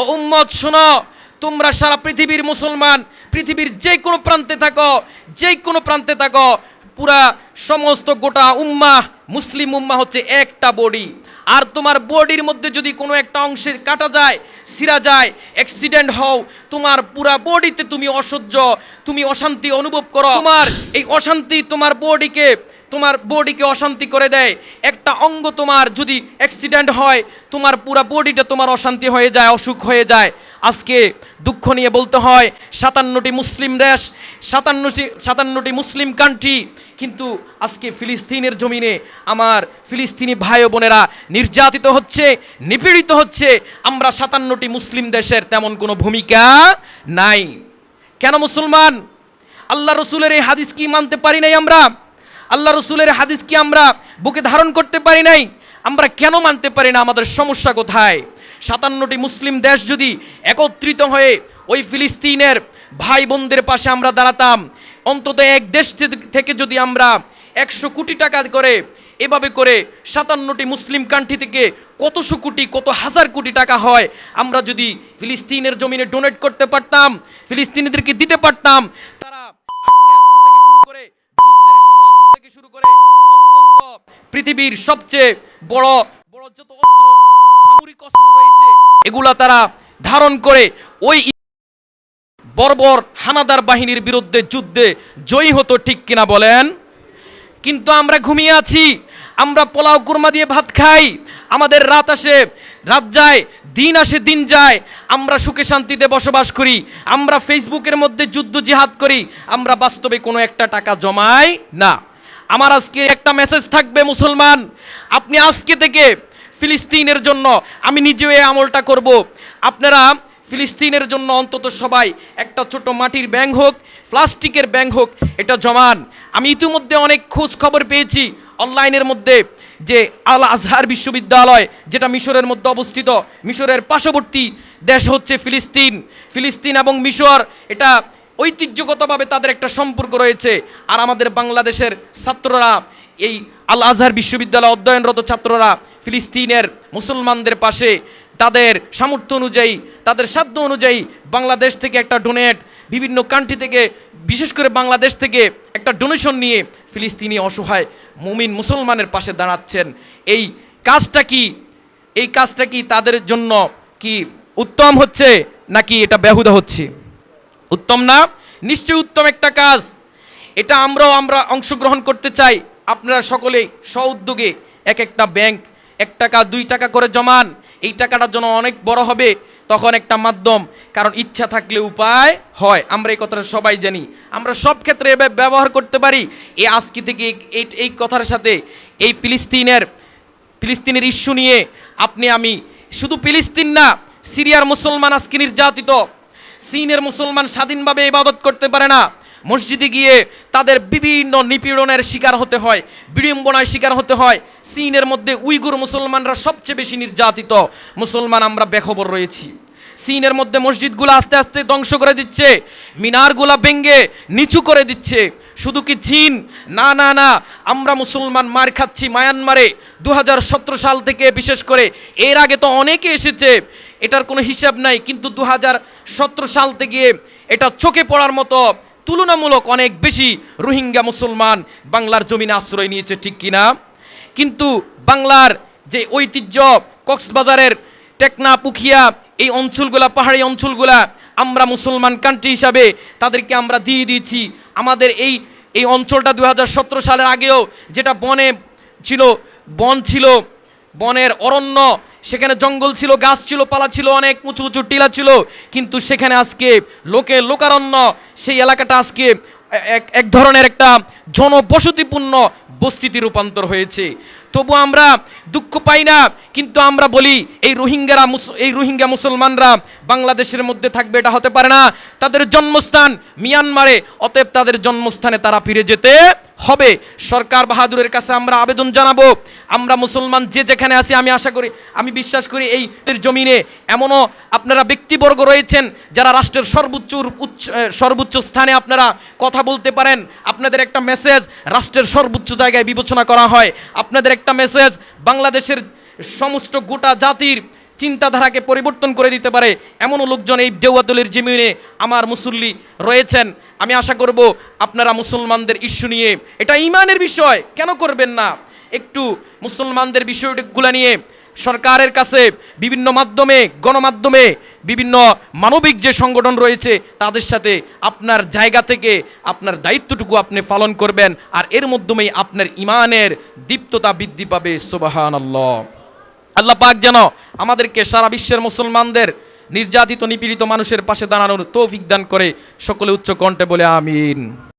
ও উম্মত, শোনো, তোমরা সারা পৃথিবীর মুসলমান, পৃথিবীর যে কোনো প্রান্তে থাকো যে কোনো প্রান্তে থাকো, পুরা সমস্ত গোটা উম্মা মুসলিম উম্মা হচ্ছে একটা বডি আর তোমার বডির মধ্যে যদি কোনো একটা অংশে কাটা যায়, সিরা যায় অ্যাক্সিডেন্ট হও, তোমার পুরা বডিতে তুমি অসহ্য, তুমি অশান্তি অনুভব করো। তোমার এই অশান্তি তোমার বডিকে তোমার বডিকে অশান্তি করে দেয়। একটা অঙ্গ তোমার যদি অ্যাক্সিডেন্ট হয়, তোমার পুরা বডিটা তোমার অশান্তি হয়ে যায়, অসুখ হয়ে যায়। আজকে দুঃখ নিয়ে বলতে হয়, সাতান্নটি মুসলিম দেশ, সাতান্নটি সাতান্নটি মুসলিম কান্ট্রি কিন্তু আজকে ফিলিস্তিনের জমিনে আমার ফিলিস্তিনি ভাই বোনেরা নির্যাতিত হচ্ছে, নিপীড়িত হচ্ছে। আমরা সাতান্নটি মুসলিম দেশের তেমন কোনো ভূমিকা নাই। কেন মুসলমান? আল্লাহ রসুলের এই হাদিস কি মানতে পারি নাই আমরা? আল্লাহ রসুলের হাদিস কি আমরা বুকে ধারণ করতে পারি নাই? আমরা কেন মানতে পারি না? আমাদের সমস্যা কোথায়? সাতান্নটি মুসলিম দেশ যদি একত্রিত হয়ে ওই ফিলিস্তিনের ভাই বোনদের পাশে আমরা দাঁড়াতাম, অন্তত এক দেশ থেকে যদি আমরা একশো কোটি টাকা করে, এভাবে করে সাতান্নটি মুসলিম কান্ট্রি থেকে কতশো কোটি, কত হাজার কোটি টাকা হয়, আমরা যদি ফিলিস্তিনের জমিনে ডোনেট করতে পারতাম, ফিলিস্তিনিদেরকে দিতে পারতাম, তারা আগ্নেয়াস্ত্র থেকে শুরু করে যুদ্ধের সমরাস্ত্র থেকে শুরু করে অত্যন্ত পৃথিবীর সবচেয়ে বড় বড় যত অস্ত্র, সামরিক অস্ত্র রয়েছে, এগুলা তারা ধারণ করে ওই বর্বর হানাদার বাহিনীর বিরুদ্ধে যুদ্ধে জয়ী হতো ঠিক কিনা বলেন? কিন্তু আমরা ঘুমিয়ে আছি, আমরা পোলাও কুরমা দিয়ে ভাত খাই, আমাদের রাত আসে, রাত যায়, দিন আসে, দিন যায়, আমরা সুখে শান্তিতে বসবাস করি, আমরা ফেসবুকের মধ্যে যুদ্ধ জিহাদ করি, আমরা বাস্তবে কোনো একটা টাকা জমাই না। আমার আজকে একটা মেসেজ থাকবে মুসলমান। আপনি আজকে থেকে ফিলিস্তিনের জন্য, আমি নিজেও এই আমলটা করব। আপনারা ফিলিস্তিনের জন্য অন্তত সবাই একটা ছোট মাটির ব্যাং হোক, প্লাস্টিকের ব্যাং হোক, এটা জমান। আমি ইতিমধ্যে অনেক খোঁজ খবর পেয়েছি অনলাইনের মধ্যে যে আল আজহার বিশ্ববিদ্যালয়, যেটা মিশরের মধ্যে অবস্থিত, মিশরের পার্শ্ববর্তী দেশ হচ্ছে ফিলিস্তিন। ফিলিস্তিন এবং মিশর, এটা ঐতিহ্যগতভাবে তাদের একটা সম্পর্ক রয়েছে। আর আমাদের বাংলাদেশের ছাত্ররা, এই আল আজহার বিশ্ববিদ্যালয় অধ্যয়নরত ছাত্ররা, ফিলিস্তিনের মুসলমানদের পাশে তাদের সামর্থ্য অনুযায়ী, তাদের সাধ্য অনুযায়ী বাংলাদেশ থেকে একটা ডোনেট বিভিন্ন কান্ট্রি থেকে, বিশেষ করে বাংলাদেশ থেকে একটা ডোনেশন নিয়ে ফিলিস্তিনি অসহায় মুমিন মুসলমানের পাশে দাঁড়াচ্ছেন। এই কাজটা কি? এই কাজটা কি তাদের জন্য কি উত্তম হচ্ছে, নাকি এটা বেহুদা হচ্ছে? উত্তম না? নিশ্চয়ই উত্তম একটা কাজ। এটা আমরাও আমরা অংশগ্রহণ করতে চাই। আপনারা সকলেই স্ব উদ্যোগে এক একটা ব্যাংক, এক টাকা, দুই টাকা করে জমান। এই টাকাটার জন্য অনেক বড় হবে তখন একটা মাধ্যম। কারণ ইচ্ছা থাকলে উপায় হয়। আমরা এই কথাটা সবাই জানি। আমরা সব ক্ষেত্রে এভাবে ব্যবহার করতে পারি। এই আজকে থেকে এই এই কথার সাথে এই ফিলিস্তিনের ফিলিস্তিনের ইস্যু নিয়ে আপনি আমি শুধু ফিলিস্তিন না, সিরিয়ার মুসলমান আজকে নির্যাতিত। চীনের মুসলমান স্বাধীনভাবে ইবাদত করতে পারে না। মসজিদে গিয়ে তাদের বিভিন্ন নিপীড়নের শিকার হতে হয় বিড়ম্বনায় শিকার হতে হয়। চীনের মধ্যে উইগুর মুসলমানরা সবচেয়ে বেশি নির্যাতিত। মুসলমান আমরা বেখবর রয়েছি। চীনের মধ্যে মসজিদগুলো আস্তে আস্তে ধ্বংস করে দিচ্ছে, মিনারগুলা ভেঙ্গে নিচু করে দিচ্ছে। শুধু কি চীন? না না না, আমরা মুসলমান মার খাচ্ছি মায়ানমারে। দু হাজার সতেরো সাল থেকে বিশেষ করে এর আগে তো অনেকে এসেছে, এটার কোনো হিসাব নাই, কিন্তু দু হাজার সাল থেকে এটা চোখে পড়ার মতো তুলনামূলক অনেক বেশি রোহিঙ্গা মুসলমান বাংলার জমিনে আশ্রয় নিয়েছে ঠিক কিনা। কিন্তু বাংলার যে ঐতিহ্য, কক্সবাজারের টেকনা, পুখিয়া, এই অঞ্চলগুলা, পাহাড়ি অঞ্চলগুলা, আমরা মুসলমান কান্ট্রি হিসাবে তাদেরকে আমরা দিয়ে দিয়েছি। আমাদের এই এই অঞ্চলটা দু হাজার সতেরো সালের আগেও যেটা বনে ছিল, বন ছিল, বনের অরণ্য সেখানে জঙ্গল ছিল, গাছ ছিল, পালা ছিল, অনেক উঁচু উঁচু টিলা ছিল। কিন্তু সেখানে আজকে লোকে লোকারণ্য, সেই এলাকাটা আজকে এক এক ধরনের একটা জনবসতিপূর্ণ বস্তিতে রূপান্তর হয়েছে। তবু আমরা দুঃখ পাই না, কিন্তু আমরা বলি, এই রোহিঙ্গারা এই রোহিঙ্গা মুসলমানরা বাংলাদেশের মধ্যে থাকবে, এটা হতে পারে না। তাদের জন্মস্থান মিয়ানমারে, অতএব তাদের জন্মস্থানে তারা ফিরে যেতে হবে। সরকার বাহাদুরের কাছে আমরা আবেদন জানাব। আমরা মুসলমান যে যেখানে আছি, আমি আশা করি, আমি বিশ্বাস করি এই জমিনে এমনও আপনারা ব্যক্তিবর্গ রয়েছেন যারা রাষ্ট্রের সর্বোচ্চ উচ্চ সর্বোচ্চ স্থানে আপনারা কথা বলতে পারেন। আপনাদের একটা মেসেজ রাষ্ট্রের সর্বোচ্চ জায়গায় বিবেচনা করা হয়। আপনাদের একটা মেসেজ বাংলাদেশের সমস্ত গোটা জাতির চিন্তাধারাকে পরিবর্তন করে দিতে পারে এমনও লোকজন এই দেওয়াতলির জমিনে আমার মুসল্লি রয়েছেন। আমি আশা করব আপনারা মুসলমানদের ইস্যু নিয়ে, এটা ইমানের বিষয়, কেন করবেন না? একটু মুসলমানদের বিষয়গুলো নিয়ে সরকারের কাছে বিভিন্ন মাধ্যমে, গণমাধ্যমে বিভিন্ন মানবিক যে সংগঠন রয়েছে, তাদের সাথে আপনার জায়গা থেকে আপনার দায়িত্বটুকু আপনি পালন করবেন, আর এর মাধ্যমেই আপনার ইমানের দীপ্ততা বৃদ্ধি পাবে সুবাহান আল্লাহ আল্লাহ পাক যেন আমাদেরকে সারা বিশ্বের মুসলমানদের নির্যাতিত, নিপীড়িত মানুষের পাশে দাঁড়ানোর তৌফিক দান করে সকলে উচ্চ কণ্ঠে বলে আমিন।